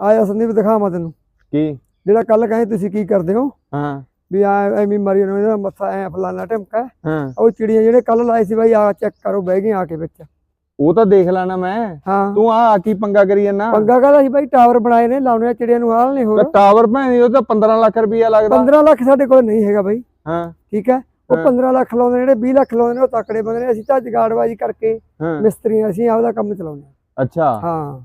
ਆਇਆ ਸੰਦੀਪ ਦਿਖਾਵਾਂ ਤੈਨੂੰ। ਕੀ? ਜਿਹੜਾ ਕੱਲ ਕਹੇ ਤੁਸੀਂ ਕੀ ਕਰਦੇ ਹੋ? ਹਾਂ। ਵੀ ਆ ਐਵੇਂ ਮਰੀ ਨੂੰ ਇਹਦਾ ਮੱਥਾ ਐ ਫਲਾਣਾ ਢਮਕਾ ਹਾਂ। ਉਹ ਚਿੜੀਆਂ ਜਿਹੜੇ ਕੱਲ ਲਾਏ ਸੀ ਬਾਈ ਆ ਚੈੱਕ ਕਰੋ ਬਹਿ ਗਏ ਆ ਕੇ ਵਿੱਚ। ਉਹ ਤਾਂ ਦੇਖ ਲੈਣਾ ਮੈਂ। ਹਾਂ। ਤੂੰ ਆ ਕੀ ਪੰਗਾ ਕਰੀ ਜਾਂਦਾ? ਪੰਗਾ ਕਾਹਦਾ ਸੀ ਬਾਈ? ਟਾਵਰ ਬਣਾਏ ਨੇ ਲਾਉਣੇ ਆ ਚਿੜੀਆਂ ਨੂੰ ਹਾਲ ਨਹੀਂ ਹੋਰ। ਟਾਵਰ ਭੈਣੀ ਉਹ ਤਾਂ 15 ਲੱਖ ਰੁਪਈਆ ਲੱਗਦਾ। 15 ਲੱਖ ਸਾਡੇ ਕੋਲ ਨਹੀਂ ਹੈਗਾ ਬਾਈ। ਹਾਂ। ਠੀਕ ਹੈ? ਉਹ ਹਾਂ। 15 ਲੱਖ ਲਾਉਂਦੇ ਨੇ ਜਿਹੜੇ 20 ਲੱਖ ਲਾਉਂਦੇ ਨੇ ਉਹ ਤਕੜੇ ਬੰਦੇ ਨੇ। ਅਸੀਂ ਤਾਂ ਜਗਾੜਬਾਜੀ ਕਰਕੇ ਹਾਂ। ਮਿਸਤਰੀ ਅਸੀਂ ਆਪਦਾ ਕੰਮ ਚਲਾਉਂਦੇ। ਅੱਛਾ। ਹਾਂ।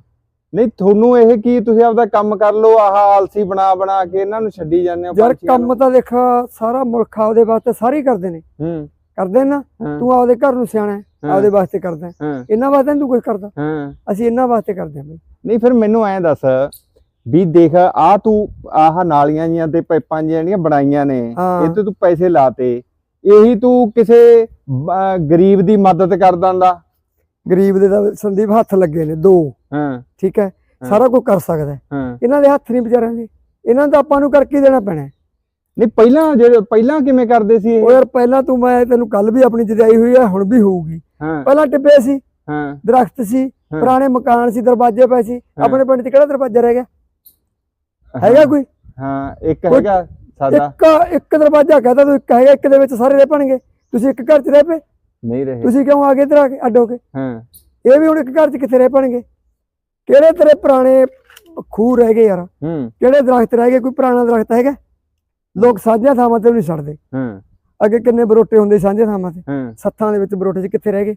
ਨਹੀਂ ਤੁਹਾਨੂੰ ਇਹ ਕੀ ਤੁਸੀਂ ਆਪਦਾ ਕੰਮ ਕਰ ਲਓ ਆਹ ਆਲਸੀ ਬਣਾ ਬਣਾ ਕੇ ਇਹਨਾਂ ਨੂੰ ਛੱਡੀ ਜਾਂਦੇ ਹੋ ਯਾਰ। ਕੰਮ ਤਾਂ ਦੇਖ ਸਾਰਾ ਮੁਲਕ ਆਪਦੇ ਵਾਸਤੇ ਸਾਰੇ ਕਰਦੇ ਨੇ। ਹੂੰ। ਕਰਦੇ ਨਾ ਤੂੰ ਆਪਦੇ ਘਰ ਨੂੰ ਸਿਆਣਾ ਆਪਦੇ ਵਾਸਤੇ ਕਰਦਾ ਇਹਨਾਂ ਵਾਸਤੇ ਤੂੰ ਕੁਝ ਕਰਦਾ। ਅਸੀਂ ਇਹਨਾਂ ਵਾਸਤੇ ਕਰਦੇ ਹਾਂ ਨਹੀਂ ਫਿਰ ਮੈਨੂੰ ਐਂ ਦੱਸ ਵੀ ਦੇਖ ਆ ਤੂੰ ਆਹ ਨਾਲੀਆਂ ਜੀਆਂ ਤੇ ਪਾਈਪਾਂ ਜਿਹੜੀਆਂ ਬਣਾਈਆਂ ਨੇ। ਇਹ ਤੇ ਤੂੰ ਪੈਸੇ ਲਾਤੇ। ਇਹੀ ਤੂੰ ਕਿਸੇ ਗਰੀਬ ਦੀ ਮਦਦ ਕਰ ਦਿੰਦਾ ਗਰੀਬ ਦੇ ਤਾਂ ਸੰਦੀਪ ਹੱਥ ਲੱਗੇ ਨੇ ਦੋ। ਹਾਂ। ਠੀਕ ਹੈ। ਸਾਰਾ ਕੁਝ ਕਰ ਸਕਦਾ ਹੈ। ਇਹਨਾਂ ਦੇ ਹੱਥ ਨਹੀਂ ਵਿਚਾਰਿਆਂ ਦੇ। ਇਹਨਾਂ ਦਾ ਆਪਾਂ ਨੂੰ ਕਰਕੇ ਦੇਣਾ ਪੈਣਾ। ਨਹੀਂ ਪਹਿਲਾਂ ਜਿਹੜੇ ਪਹਿਲਾਂ ਕਿਵੇਂ ਕਰਦੇ ਸੀ ਉਹ ਯਾਰ ਪਹਿਲਾਂ ਤੂੰ ਮੈਂ ਤੈਨੂੰ ਕੱਲ ਵੀ ਆਪਣੀ ਜਦਾਈ ਹੋਈ ਹੈ ਹੁਣ ਵੀ ਹੋਊਗੀ। ਪਹਿਲਾਂ ਟਿੱਬੇ ਸੀ ਹਾਂ। ਦਰਖਤ ਸੀ। ਪੁਰਾਣੇ ਮਕਾਨ ਸੀ ਦਰਵਾਜ਼ੇ ਪਏ ਸੀ। ਆਪਣੇ ਪਿੰਡ 'ਚ ਕਿਹੜਾ ਦਰਵਾਜ਼ਾ ਰਹਿ ਗਿਆ? ਹੈਗਾ ਕੋਈ? ਹਾਂ ਇੱਕ ਕੋਈ- ਹੈਗਾ ਸਾਦਾ ਇੱਕ ਇੱਕ ਦਰਵਾਜ਼ਾ ਕਹਦਾ ਤੂੰ ਇੱਕ ਹੈਗਾ ਇੱਕ ਦੇ ਵਿੱਚ ਸਾਰੇ ਰਹਿ ਪਣਗੇ। ਤੁਸੀਂ ਇੱਕ ਘਰ 'ਚ ਰਹਿ ਪਏ? ਨਹੀਂ ਰਹੇ। ਤੁਸੀਂ ਕਿਉਂ ਆ ਗਏ ਇੱਧਰ ਆ ਕੇ ਅੱਡ ਕੇ? ਹਾਂ। ਇਹ ਵੀ ਹੁਣ ਇੱਕ ਘਰ 'ਚ ਕਿੱਥੇ ਰਹਿ ਪਣਗੇ? ਕਿਹੜੇ ਤੇਰੇ ਪੁਰਾਣੇ ਖੂਹ ਰਹਿ ਗਏ ਯਾਰ? ਹੂੰ। ਕਿਹੜੇ ਦਰਖਤ ਰਹਿ ਗਏ? ਕੋਈ ਪੁਰਾਣਾ ਦਰਖਤ ਹੈਗਾ? ਲੋਕ ਸਾਂਝੀਆਂ ਥਾਵਾਂ ਤੇ ਵੀ ਨਹੀਂ ਛੱਡਦੇ। ਹਾਂ। ਅੱਗੇ ਕਿੰਨੇ ਬਰੋਟੇ ਹੁੰਦੇ ਸੀ ਸਾਂਝੀਆਂ ਥਾਵਾਂ ਤੇ? ਹਾਂ। ਸੱਥਾਂ ਦੇ ਵਿੱਚ ਬਰੋਟੇ 'ਚ ਕਿੱਥੇ ਰਹਿ ਗਏ?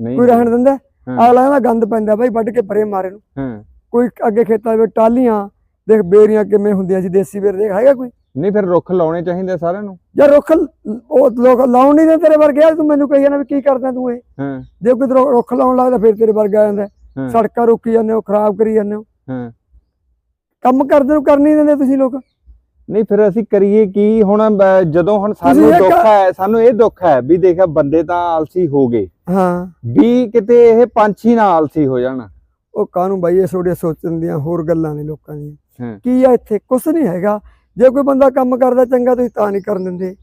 ਨਹੀਂ। ਕੋਈ ਰਹਿਣ ਦਿੰਦਾ? ਹਾਂ। ਅਗਲਾ ਦਾ ਗੰਦ ਪੈਂਦਾ ਬਾਈ ਵੱਢ ਕੇ ਪਰੇ ਮਾਰੇ ਨੂੰ। ਹਾਂ। ਕੋਈ ਅੱਗੇ ਖੇਤਾਂ ਵਿੱਚ ਟਾਲੀਆਂ ਦੇਖ ਬੇਰੀਆਂ ਕਿਵੇਂ ਹੁੰਦੀਆਂ ਸੀ ਦੇਸੀ ਬੇਰ ਦੇਖ ਹੈਗਾ ਕੋਈ? ਨਹੀਂ ਫਿਰ ਰੁੱਖ ਲਾਉਣੇ ਚਾਹੀਦੇ ਸਾਰਿਆਂ ਨੂੰ। ਯਾਰ ਰੁੱਖ ਲ- ਉਹ ਲੋਕ ਲਾਉਣ ਨਹੀਂ ਦੇ ਤੇਰੇ ਵਰਗੇ? ਆ, ਤੂੰ ਮੈਨੂੰ ਕਹੀ ਜਾਂਦਾ ਵੀ ਕੀ ਕਰਦਾ ਤੂੰ ਇਹ? ਹਾਂ। ਜੇ ਕੋਈ ਰੁ- ਰੁੱਖ ਲਾਉਣ ਲੱਗਦਾ ਫਿਰ ਤੇਰੇ ਵਰਗਾ ਆ ਜਾਂਦਾ। ਹਾਂ। ਸੜਕਾਂ ਰੋਕੀ ਜਾਂਦੇ ਹੋ ਖਰਾਬ ਕਰੀ ਜਾਂਦੇ ਹੋ। ਹਾਂ। ਕੰਮ ਕਰਦੇ ਨੂੰ ਕਰ ਨਹੀਂ ਦਿੰਦੇ ਤੁਸੀਂ ਲੋਕ। ਨਹੀਂ ਫਿਰ ਅਸੀਂ ਕਰੀਏ ਕੀ? ਹੁਣ ਜਦੋਂ ਹੁਣ ਸਾਨੂੰ ਦੁੱਖ ਹੈ ਸਾਨੂੰ ਇਹ ਦੁੱਖ ਹੈ ਵੀ ਦੇਖ ਬੰਦੇ ਤਾਂ ਆਲਸੀ ਹੋ ਗਏ। ਹਾਂ। ਵੀ ਕਿਤੇ ਇਹ ਪੰਛੀ ਨਾ ਆਲਸੀ ਹੋ ਜਾਣ। ਉਹ ਕਾਹਨੂੰ ਬਾਈ ਇਹ ਛੋੜੇ ਸੋਚਣ ਦੀਆਂ ਹੋਰ ਗੱਲਾਂ ਨੇ ਲੋਕਾਂ ਦੀਆਂ। ਕੀ ਆ ਇੱਥੇ? ਕੁਛ ਨਹੀਂ ਹੈਗਾ। ਜੇ ਕੋਈ ਬੰਦਾ ਕੰਮ ਕਰਦਾ ਚੰਗਾ ਤੁਸੀਂ ਤਾਂ ਨਹੀਂ ਕਰਨ ਦਿੰਦੇ।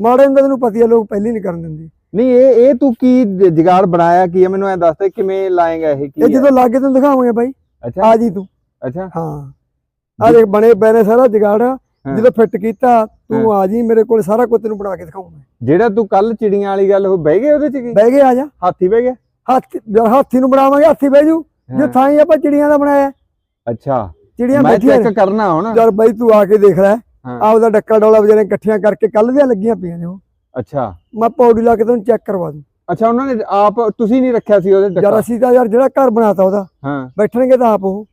ਮਾੜੇ ਤੈਨੂੰ ਪਤੀ ਆ ਲੋਕ ਪਹਿਲੀ ਨਹੀਂ ਕਰਨ ਦਿੰਦੇ। ਨਹੀਂ ਇਹ ਇਹ ਤੂੰ ਕੀ ਜੁਗਾੜ ਬਣਾਇਆ? ਕੀ ਹੈ? ਮੈਨੂੰ ਐ ਦੱਸ ਦੇ ਕਿਵੇਂ ਲਾਏਗਾ ਇਹ? ਕੀ ਇਹ? ਜਦੋਂ ਲਾਗੇ ਤੈਨੂੰ ਦਿਖਾਵਾਂਗੇ ਬਾਈ। ਅੱਛਾ। ਆ ਜੀ ਤੂੰ। ਅੱਛਾ। ਹਾਂ। ਆ ਦੇਖ ਬਣੇ ਪਏ ਨੇ ਸਾਰਾ ਜਗਾੜ। ਜਦੋਂ ਫਿੱਟ ਕੀਤਾ ਤੂੰ ਆ ਜੀ ਮੇਰੇ ਕੋਲ ਸਾਰਾ ਕੁਝ ਤੈਨੂੰ ਬਣਾ ਕੇ ਦਿਖਾਉਂਗਾ ਜਿਹੜਾ ਤੂੰ ਕੱਲ ਚਿੜੀਆਂ ਵਾਲੀ ਗੱਲ ਹੋ ਬਹਿ ਗਏ ਉਹਦੇ ਚ ਕੀ? ਬਹਿ ਗਏ ਆ ਜਾ। ਹਾਥੀ ਬਹਿ ਗਿਆ ਹਾਥੀ ਜਦ ਹਾਥੀ ਨੂੰ ਬਣਾਵਾਂਗੇ ਹਾਥੀ ਬਹਿ ਜੂ। ਜੇ। ਥਾਂ ਹੀ ਆਪਾਂ ਚਿੜੀਆਂ ਦਾ ਬਣਾਇਆ। ਅੱਛਾ। ਚਿੜੀਆਂ ਮੈਂ ਬੈਠੀਆਂ ਚੈੱਕ ਨੇ। ਕਰਨਾ ਹੁਣ। ਯਾਰ ਬਾਈ ਤੂੰ ਆ ਕੇ ਦੇਖ ਲੈ। ਆਪਦਾ ਡੱਕਾ ਡੋਲਾ ਵਿਚਾਰੇ ਇਕੱਠੀਆਂ ਕਰਕੇ ਕੱਲ ਦੀਆਂ ਲੱਗੀਆਂ ਪਈਆਂ ਨੇ ਉਹ। ਅੱਛਾ। ਮੈਂ ਪੌੜੀ ਲਾ ਕੇ ਤੈਨੂੰ ਚੈੱਕ ਕਰਵਾ ਦੂੰ। ਅੱਛਾ ਉਹਨਾਂ ਨੇ ਆਪ ਤੁਸੀਂ ਨਹੀਂ ਰੱਖਿਆ ਸੀ ਉਹਦੇ ਯਾਰ ਡੱਕਾ ਅਸੀਂ ਤਾਂ ਯਾਰ ਜਿਹੜਾ ਘਰ ਬਣਾਤਾ ਉਹਦਾ ਹਾਂ। ਬੈਠਣਗੇ ਤਾਂ ਆਪ ਉਹ।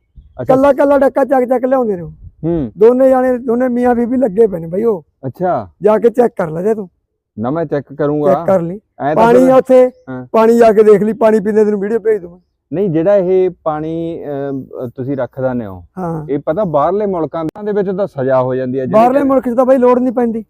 ਕੱਲਾ ਕੱਲਾ ਡੱਕਾ ਚੱਕ ਚੱਕ ਲਿਆਉਂਦੇ ਨੇ ਉਹ। ਹੂੰ। ਦੋਨੇ ਜਾਣੇ ਦੋਨੇ ਮੀਆਂ ਬੀਬੀ ਲੱਗੇ ਪਏ ਨੇ ਬਾਈ ਉਹ। ਅੱਛਾ। ਜਾ ਕੇ ਚੈੱਕ ਕਰ ਲੈ ਜੇ ਤੂੰ। ਨਾ ਮੈਂ ਚੈੱਕ ਕਰੂੰਗਾ। ਚੈੱਕ ਕਰ ਲਈ। ਪਾਣੀ ਉੱਥੇ। ਪਾਣੀ ਜਾ ਕੇ ਦੇਖ ਲਈ ਪਾਣੀ ਪੀਂਦੇ ਤੈਨੂੰ ਵੀਡੀਓ ਭੇਜ ਦੂੰ ਮੈਂ। ਨਹੀਂ ਜਿਹੜਾ ਇਹ ਪਾਣੀ ਤੁਸੀਂ ਰੱਖ ਦਿੰਦੇ ਹੋ। ਇਹ ਪਤਾ ਬਾਹਰਲੇ ਮੁਲਕਾਂ ਦੇ ਵਿੱਚ ਤਾਂ ਸਜ਼ਾ ਹੋ ਜਾਂਦੀ ਹੈ ਬਾਹਰਲੇ ਮੁਲਕ 'ਚ ਤਾਂ ਬਾਈ ਲੋੜ ਨਹੀਂ ਪੈਂਦੀ।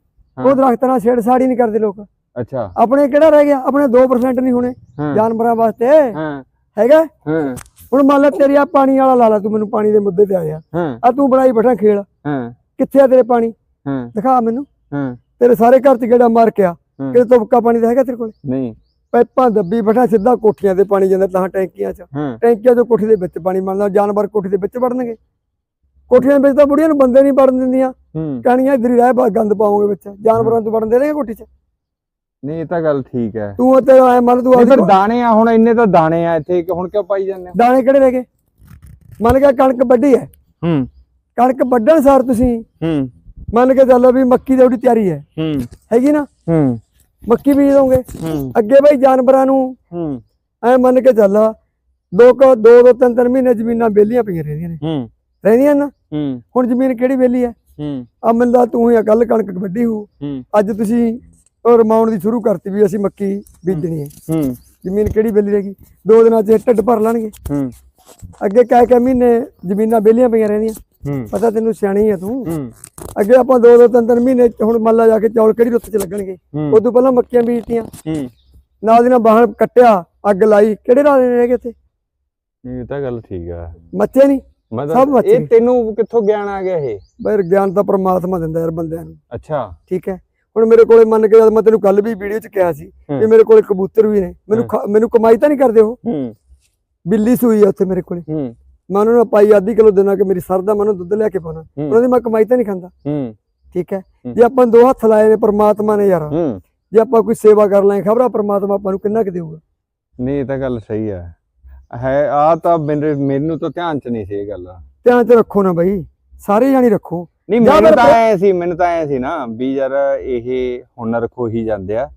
ਉਹ ਦਰਖਤਾਂ ਨਾਲ ਛੇੜਛਾੜੀ ਨਹੀਂ ਕਰਦੇ ਲੋਕ। ਅੱਛਾ। ਆਪਣੇ ਕਿਹੜਾ ਰਹਿ ਗਿਆ? ਆਪਣੇ 2% ਨਹੀਂ ਹੋਣੇ ਹਾਂ। ਜਾਨਵਰਾਂ ਵਾਸਤੇ। ਹਾਂ। ਹੈਗਾ? ਹਾਂ। ਹੁਣ ਮੰਨ ਲੈ ਤੇਰੀ ਆ ਪਾਣੀ ਵਾਲਾ ਲਾ ਲਾ ਤੂੰ ਮੈਨੂੰ ਪਾਣੀ ਦੇ ਮੁੱਦੇ ਤੇ ਆਇਆ ਹਾਂ। ਆ ਤੂੰ ਬਣਾਈ ਬੈਠਾ ਖੇਲ। ਹਾਂ। ਕਿੱਥੇ ਆ ਤੇਰੇ ਪਾਣੀ? ਹਾਂ। ਦਿਖਾ ਮੈਨੂੰ। ਹਾਂ। ਤੇਰੇ ਸਾਰੇ ਘਰ 'ਚ ਕਿਹੜਾ ਮਾਰ ਕੇ ਆ ਹਾਂ। ਕਿਤੇ ਤੁਪਕਾ ਪਾਣੀ ਦਾ ਹੈਗਾ ਤੇਰੇ ਕੋਲ? ਨਹੀਂ। ਪਾਈਪਾਂ ਦੱਬੀ ਬੈਠਾ ਸਿੱਧਾ ਕੋਠੀਆਂ ਤੇ ਪਾਣੀ ਜਾਂਦਾ ਤਾਂ ਟੈਂਕੀਆਂ 'ਚ। ਹਾਂ। ਟੈਂਕੀਆਂ ਤੋਂ ਕੋਠੀ ਦੇ ਵਿੱਚ ਪਾਣੀ ਮੰਨਦਾ ਜਾਨਵਰ ਕੋਠੀ ਦੇ ਵਿੱਚ ਵੜਨਗੇ। ਕੋਠੀਆਂ ਵਿੱਚ ਤਾਂ ਬੁੜੀਆਂ ਨੂੰ ਬੰਦੇ ਨਹੀਂ ਵੜਨ ਦਿੰਦੀਆਂ। ਕਹਾਣੀਆਂ ਇਧਰ ਹੀ ਰਹਿ ਬਾ ਗੰਦ ਪਾਉਂਗੇ ਵਿੱਚ। ਜਾਨਵਰਾਂ ਤੋਂ ਵੜਨ ਦੇ ਕੋਠੀ 'ਚ? ਨਹੀਂ ਇਹ ਤਾਂ ਗੱਲ ਠੀਕ ਹੈ। ਤੂੰ ਤੇ ਐ ਮੰਨ ਤੂੰ ਫਿਰ ਦਾਣੇ ਆ ਹੁਣ ਇੰਨੇ ਤਾਂ ਦਾਣੇ ਆ ਇੱਥੇ ਕਿ ਹੁਣ ਕਿਉਂ ਪਾਈ ਜਾਂਦੇ ਦਾਣੇ ਕਿਹੜੇ ਰਹਿ ਗਏ ਮੰਨ ਕੇ ਕਣਕ ਵੱਢੀ ਹੈ। ਹੂੰ। ਕਣਕ ਵੱਢਣ ਸਾਰ ਤੁਸੀਂ ਹੂੰ। ਮੰਨ ਕੇ ਚੱਲੋ ਵੀ ਮੱਕੀ ਦੀ ਉਹਦੀ ਤਿਆਰੀ ਹੈ। ਹੂੰ। ਹੈਗੀ ਨਾ? ਹੂੰ। ਮੱਕੀ ਬੀਜ ਦੋਗੇ? ਹੂੰ। ਅੱਗੇ ਬਈ ਜਾਨਵਰਾਂ ਨੂੰ ਹੂੰ। ਐ ਮੰਨ ਕੇ ਚੱਲ ਦੋ ਕੁ ਦੋ ਦੋ ਤਿੰਨ ਤਿੰਨ ਮਹੀਨੇ ਜ਼ਮੀਨਾਂ ਵਿਹਲੀਆਂ ਪਈਆਂ ਰਹਿੰਦੀਆਂ ਨੇ। ਹੂੰ। ਰਹਿੰਦੀਆਂ ਨਾ? ਹੂੰ। ਹੁਣ ਜ਼ਮੀਨ ਕਿਹੜੀ ਵਿਹਲੀ ਹੈ? ਹੂੰ। ਆ ਮੰਦਾ ਤੂੰ ਹੀ ਕੱਲ ਕਣਕ ਵੱਢੀ ਹੋ। ਅੱਜ ਤੁਸੀਂ ਰਮਾਉਣ ਦੀ ਸ਼ੁਰੂ ਕਰਤੀ ਵੀ ਅਸੀਂ ਮੱਕੀ ਬੀਜਣੀ ਹੈ। ਹੂੰ। ਜ਼ਮੀਨ ਕਿਹੜੀ ਵਿਹਲੀ ਰਹੇਗੀ? ਦੋ ਦਿਨਾਂ 'ਚ ਢਿੱਡ ਭਰ ਲੈਣਗੇ। ਹੂੰ। ਅੱਗੇ ਕਹਿ ਕੇ ਮਹੀਨੇ ਜ਼ਮੀਨਾਂ ਵਿਹਲੀਆਂ ਪਈਆਂ ਰਹਿੰਦੀਆਂ ਪਤਾ ਤੈਨੂੰ ਸਿਆਣੀ ਹੈ ਤੂੰ। ਅੱਗੇ ਆਪਾਂ ਦੋ ਦੋ ਤਿੰਨ ਤਿੰਨ ਮਹੀਨੇ ਹੁਣ ਮੰਨ ਲਾ ਜਾ ਕੇ ਚੌਲ ਕਿਹੜੀ ਰੁੱਤ 'ਚ ਲੱਗਣਗੇ। ਹੂੰ। ਉਦੋਂ ਪਹਿਲਾਂ ਮੱਕੀਆਂ ਬੀਜਤੀਆਂ। ਨਾਲ ਦੀ ਨਾਲ ਬਾਹਰ ਕੱਟਿਆ ਅੱਗ ਲਾਈ। ਕਿਹੜੇ ਨੇ ਰਹਿ ਗਏ ਇੱਥੇ ਇਹ ਤਾਂ ਗੱਲ ਠੀਕ ਆ। ਮੱਚੇ ਨਹੀਂ ਸਭ ਮੱਛੀ। ਇਹ ਤੈਨੂੰ ਕਿੱਥੋਂ ਗਿਆਨ ਆ ਗਿਆ ਇਹ? ਬਈ ਗਿਆਨ ਤਾਂ ਪ੍ਰਮਾਤਮਾ ਦਿੰਦਾ ਯਾਰ ਬੰਦਿਆਂ ਨੂੰ। ਅੱਛਾ। ਠੀਕ ਹੈ? ਹੁਣ ਮੇਰੇ ਕੋਲੇ ਮੰਨ ਕੇ ਜਦ ਮੈਂ ਤੈਨੂੰ ਕੱਲ ਵੀ ਵੀਡੀਓ 'ਚ ਕਿਹਾ ਸੀ ਕਿ ਹੂੰ। ਮੇਰੇ ਕੋਲੇ ਕਬੂਤਰ ਵੀ ਨੇ। ਮੈਨੂੰ ਖਾ- ਮੈਨੂੰ ਕਮਾਈ ਤਾਂ ਨਹੀਂ ਕਰਦੇ ਉਹ। ਹੂੰ। ਬਿੱਲੀ ਸੂਈ ਆ ਉੱਥੇ ਮੇਰੇ ਕੋਲੇ। ਹੂੰ। ਮੈਂ ਉਹਨਾਂ ਨੂੰ ਪਾਈ ਆਧੀ ਕਿਲੋ ਦੇਣਾ ਕਿ ਮੇਰੀ ਸਰਦਾ ਮੈਂ ਉਹਨੂੰ ਦੁੱਧ ਲਿਆ ਕੇ ਪਾਉਣਾ। ਹੂੰ। ਉਹਨਾਂ ਦੀ ਮੈਂ ਕਮਾਈ ਤਾਂ ਨਹੀਂ ਖਾਂਦਾ। ਹੂੰ। ਠੀਕ ਹੈ? ਹੂੰ। ਜੇ ਆਪਾਂ ਦੋ ਹੱਥ ਲਾਏ ਨੇ ਪ੍ਰਮਾਤਮਾ ਨੇ ਯਾਰ। ਹੂੰ। ਜੇ ਆਪਾਂ ਕੋਈ ਸੇਵਾ ਕਰ ਲਾਂ ਖਬਰਾਂ ਪ੍ਰਮਾਤਮਾ ਆਪਾਂ ਨੂੰ ਕਿੰਨਾ ਕੁ ਦੇਊਗਾ? ਨਹੀਂ ਇਹ ਤਾਂ ਗੱਲ ਸਹੀ ਹੈ। ਹੈ ਆ ਤਾਂ ਮੇਰੇ ਮੈਨੂੰ ਤਾਂ ਧਿਆਨ ਚ ਨਹੀਂ ਸੀ ਇਹ ਗੱਲ। ਧਿਆਨ ਚ ਰੱਖੋ ਨਾ ਬਾਈ ਸਾਰੇ ਜਾਣੀ ਰੱਖੋ। ਨਹੀਂ ਮੈਨੂੰ ਤਾਂ ਐ ਸੀ ਮੈਨੂੰ ਤਾਂ ਐ ਸੀ ਨਾ ਵੀ ਯਾਰ ਇਹ ਹੁਨਰ ਖੋ ਹੀ ਜਾਂਦੇ ਆ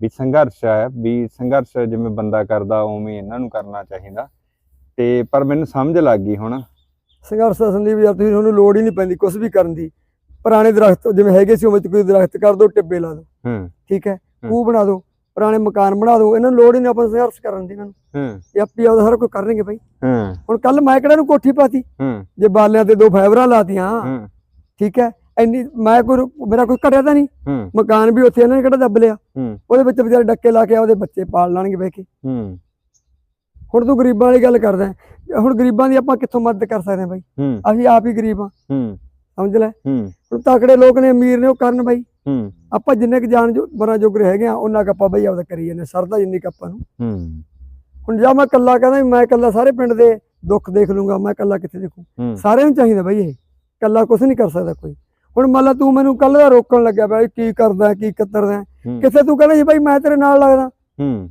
ਵੀ ਸੰਘਰਸ਼ ਹੈ ਵੀ ਸੰਘਰਸ਼ ਜਿਵੇਂ ਬੰਦਾ ਕਰਦਾ ਉਵੇਂ ਇਹਨਾਂ ਨੂੰ ਕਰਨਾ ਚਾਹੀਦਾ। ਤੇ ਪਰ ਮੈਨੂੰ ਸਮਝ ਲੱਗ ਗਈ ਹੁਣ। ਸੰਘਰਸ਼ ਦਾ ਸੰਦੀਪ ਯਾਰ ਤੁਸੀਂ ਤੁਹਾਨੂੰ ਲੋੜ ਹੀ ਨਹੀਂ ਪੈਂਦੀ ਕੁਝ ਵੀ ਕਰਨ ਦੀ। ਪੁਰਾਣੇ ਦਰਖਤ ਜਿਵੇਂ ਹੈਗੇ ਸੀ ਉਵੇਂ ਕੋਈ ਦਰਖਤ ਕਰ ਦੋ ਟਿੱਬੇ ਲਾ ਦਿਓ। ਹੂੰ। ਠੀਕ ਹੈ? ਖੂਹ ਬਣਾ ਦਿਓ। ਪੁਰਾਣੇ ਮਕਾਨ ਬਣਾ ਦਿਓ ਇਹਨਾਂ ਨੂੰ ਲੋੜ ਹੀ ਨਹੀਂ ਆਪਾਂ ਸੰਘਰਸ਼ ਕਰਨ ਦੀ ਇਹਨਾਂ ਨੂੰ। ਹੂੰ। ਇਹ ਆਪੀ ਆਪਦਾ ਸਾਰਾ ਕੁਝ ਕਰਨਗੇ ਬਾਈ। ਹੂੰ। ਹੁਣ ਕੱਲ ਮੈਂ ਕਿਹੜਾ ਨੂੰ ਕੋਠੀ ਪਾਤੀ? ਹੂੰ। ਜੇ ਬਾਲਿਆਂ ਤੇ ਦੋ ਫਾਈਬਰਾਂ ਲਾਤੀਆਂ ਹੂੰ। ਠੀਕ ਹੈ? ਇੰਨੀ ਮੈਂ ਕੋਈ ਮੇਰਾ ਕੋਈ ਘਟਿਆ ਤਾਂ ਨਹੀਂ? ਮਕਾਨ ਵੀ ਉੱਥੇ ਇਹਨਾਂ ਨੇ ਕਿਹੜਾ ਦੱਬ ਲਿਆ? ਹੂੰ। ਉਹਦੇ ਵਿੱਚ ਵਿਚਾਰੇ ਡੱਕੇ ਲਾ ਕੇ ਉਹਦੇ ਬੱਚੇ ਪਾਲ ਲੈਣਗੇ ਬਹਿ ਕੇ। ਹੂੰ। ਹੁਣ ਤੂੰ ਗਰੀਬਾਂ ਵਾਲੀ ਗੱਲ ਕਰਦਾ। ਹੁਣ ਗਰੀਬਾਂ ਦੀ ਆਪਾਂ ਕਿੱਥੋਂ ਮਦਦ ਕਰ ਸਕਦੇ ਹਾਂ ਬਾਈ? ਅਸੀਂ ਆਪ ਹੀ ਗਰੀਬ ਆ ਹੂੰ। ਸਮਝ ਲੈ? ਹੂੰ। ਹੁਣ ਤਕੜੇ ਲੋਕ ਨੇ ਅਮੀਰ ਨੇ ਉਹ ਕਰਨ ਬਾਈ। ਹੂੰ। ਆਪਾਂ ਜਿੰਨੇ ਕ ਜਾਣ ਜੋ ਬਰਾਂ ਜੋਗਰੇ ਹੈਗੇ ਆ ਉਹਨਾਂ ਕ ਆਪਾਂ ਬਈ ਆਪਦਾ ਕਰੀ ਜਾਂਦੇ ਸਰਦਾ ਜਿੰਨੀ ਕ ਆਪਾਂ ਨੂੰ। ਹੂੰ। ਹੁਣ ਜਾਂ ਮੈਂ ਕੱਲਾ ਕਹਿੰਦਾ ਮੈਂ ਕੱਲਾ ਸਾਰੇ ਪਿੰਡ ਦੇ ਦੁੱਖ ਦੇਖ ਲੂੰਗਾ ਮੈਂ ਕੱਲਾ ਕਿੱਥੇ ਦੇਖੂ? ਸਾਰਿਆਂ ਨੂੰ ਚਾਹੀਦਾ ਬਈ ਇਹ। ਕੱਲਾ ਕੁਝ ਨਹੀਂ ਕਰ ਸਕਦਾ ਕੋਈ। ਹੁਣ ਮੰਨ ਲਾ ਤੂੰ ਮੈਨੂੰ ਕੱਲ ਦਾ ਰੋਕਣ ਲੱਗਿਆ ਬਈ ਕੀ ਕਰਦਾ ਕੀ ਕਤਰਦਾ। ਕਿੱਥੇ ਤੂੰ ਕਹਿੰਦਾ ਜੀ ਬਈ ਮੈਂ ਤੇਰੇ ਨਾਲ ਲੱਗਦਾ। ਹੂੰ।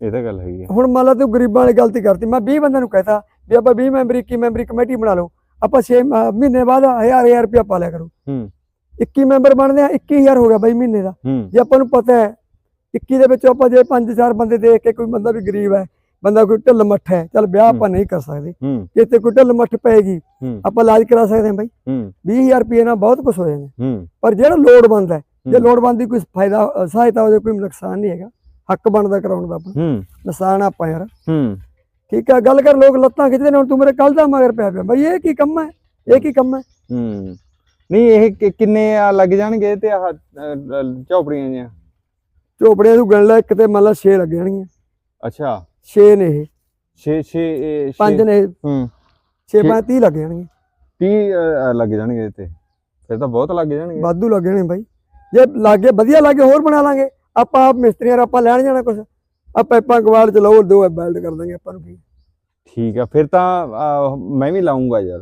ਇਹ ਤਾਂ ਗੱਲ ਹੈਗੀ ਹੁਣ ਮੰਨ ਲਾ ਤੂੰ ਗਰੀਬਾਂ ਵਾਲੀ ਗਲਤੀ ਕਰਤੀ ਮੈਂ 20 ਬੰਦਿਆਂ ਨੂੰ ਕਹਤਾ ਵੀ ਆਪਾਂ 20 ਮੈਂਬਰੀ 21 ਮੈਂਬਰੀ ਕਮੇਟੀ ਬਣਾ ਲਓ। ਆਪਾਂ 6 ਮਹੀਨੇ ਬਾਅਦ ਹਜ਼ਾਰ ਹਜ਼ਾਰ ਰੁਪਇਆ ਪਾ ਲਿਆ ਕਰੋ। ਹੂੰ। 21 ਮੈਂਬਰ ਬਣਦੇ ਆ 21000 ਹੋ ਗਿਆ ਬਈ ਮਹੀਨੇ ਦਾ। ਜੇ ਆਪਾਂ ਨੂੰ ਪਤਾ ਹੈ 21 ਦੇ ਵਿੱਚੋਂ ਆਪਾਂ ਜੇ 5-4 ਬੰਦੇ ਦੇਖ ਕੇ ਕੋਈ ਬੰਦਾ ਵੀ ਗਰੀਬ ਹੈ ਬੰਦਾ ਕੋਈ ਢਿੱਲ ਮੱਠ ਹੈ ਚੱਲ ਵਿਆਹ ਆਪਾਂ ਨਹੀਂ ਕਰ ਸਕਦੇ। ਜੇ ਤੇ ਕੋਈ ਢਿੱਲ ਮੱਠ ਪਏਗੀ ਆਪਾਂ ਇਲਾਜ ਕਰਾ ਸਕਦੇ ਹਾਂ ਬਾਈ। ਹੂੰ। 20000 ਰੁਪਏ ਨਾਲ ਬਹੁਤ ਕੁਝ ਹੋ ਜਾਂਦਾ। ਪਰ ਜਿਹੜਾ ਲੋੜਵੰਦ ਹੈ ਜੇ। ਲੋੜਵੰਦ ਦੀ ਕੋਈ ਫਾਇਦਾ ਸਹਾਇਤਾ ਹੋ ਜਾਏ ਕੋਈ ਨੁਕਸਾਨ ਨਹੀਂ ਹੈਗਾ। ਹੱਕ ਬਣਦਾ ਕਰਾਉਣ ਦਾ ਆਪਣਾ। ਹੂੰ। ਨੁਕਸਾਨ ਆਪਾਂ ਯਾਰ। ਠੀਕ ਹੈ ਗੱਲ ਕਰ ਲੋਕ ਲੱਤਾਂ ਖਿੱਚਦੇ ਨੇ ਹੁਣ ਤੂੰ ਮੇਰੇ ਕੱਲ ਦਾ ਮਗਰ ਪਿਆ ਪਿਆ। ਬਾਈ ਇਹ ਕੀ ਕੰਮ ਹੈ? ਇਹ ਕੀ ਕੰਮ ਹੂੰ। ਨਹੀਂ ਇਹ ਕਿ- ਕਿੰਨੇ ਆ ਲੱਗ ਜਾਣਗੇ ਤੇ ਆਹ ਅ, ਅ, ਝੌਪੜੀਆਂ ਜੀਆਂ ਝੋਪੜੀਆਂ ਤੂੰ ਗਿਣ ਲੈ ਇੱਕ ਤੇ ਮੰਨ ਲਾ 6 ਲੱਗ ਜਾਣਗੀਆਂ। ਅੱਛਾ। 6 ਨੇ ਇਹ। 6 6 ਪੰਜ ਨੇ ਹੂੰ। 6 5 30 ਲੱਗ ਜਾਣਗੇ। 30 ਲੱਗ ਜਾਣਗੇ ਤੇ। ਫਿਰ ਤਾਂ ਬਹੁਤ ਲੱਗ ਜਾਣਗੇ। ਵਾਧੂ ਲੱਗ ਜਾਣੇ ਬਾਈ। ਜੇ ਲਾਗੇ ਵਧੀਆ ਲਾਗੇ ਹੋਰ ਬਣਾ ਲਾਂਗੇ। ਆਪਾਂ ਆਪ ਮਿਸਤਰੀਆਂ ਨਾਲ ਆਪਾਂ ਲੈਣ ਜਾਣਾ ਕੁਛ। ਆ ਪੈਪਾਂ ਗਵਾਲ ਚ ਲਾਓ ਦੋ ਬੈਲਟ ਕਰ ਦਾਂਗੇ ਆਪਾਂ ਨੂੰ ਕੀ। ਠੀਕ ਆ ਫਿਰ ਤਾਂ ਅ, ਮੈਂ ਵੀ ਲਾਉਂਗਾ ਯਾਰ।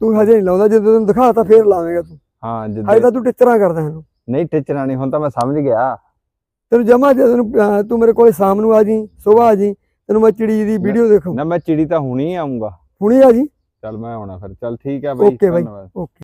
ਤੂੰ ਹਜੇ ਨਹੀਂ ਲਾਉਂਦਾ ਜਦੋਂ ਤੈਨੂੰ ਦਿਖਾਤਾ ਫੇਰ ਲਾਵੇਂਗਾ ਤੂੰ। ਹਾਂ ਹਜੇ ਜਿੱਦਾਂ ਤਾਂ ਤੂੰ ਟਿੱਚਰਾਂ ਕਰਦਾ ਇਹਨੂੰ। ਨਹੀਂ ਟਿਚਣਾ ਨਹੀਂ ਹੁਣ ਤਾਂ ਮੈਂ ਸਮਝ ਗਿਆ। ਤੈਨੂੰ ਜਮਾ ਜੇ ਤੈਨੂੰ ਅਹ, ਤੂੰ ਮੇਰੇ ਕੋਲ ਸ਼ਾਮ ਨੂੰ ਆ ਜੀ ਸਵੇਰ ਆ ਜੀ ਤੈਨੂੰ ਮੈਂ ਚਿੜੀ ਦੀ ਵੀਡੀਓ ਦੇਖਾਂ ਨਾ ਮੈਂ ਚਿੜੀ ਤਾਂ ਹੁਣੀ ਆਉਂਗਾ ਹੁਣੀ ਆ ਜੀ? ਚੱਲ ਮੈਂ ਆਉਣਾ ਫਿਰ। ਚੱਲ ਠੀਕ ਆ ਬਈ Okay ਬਾਈ। ਧੰਨਵਾਦ। ਓਕੇ।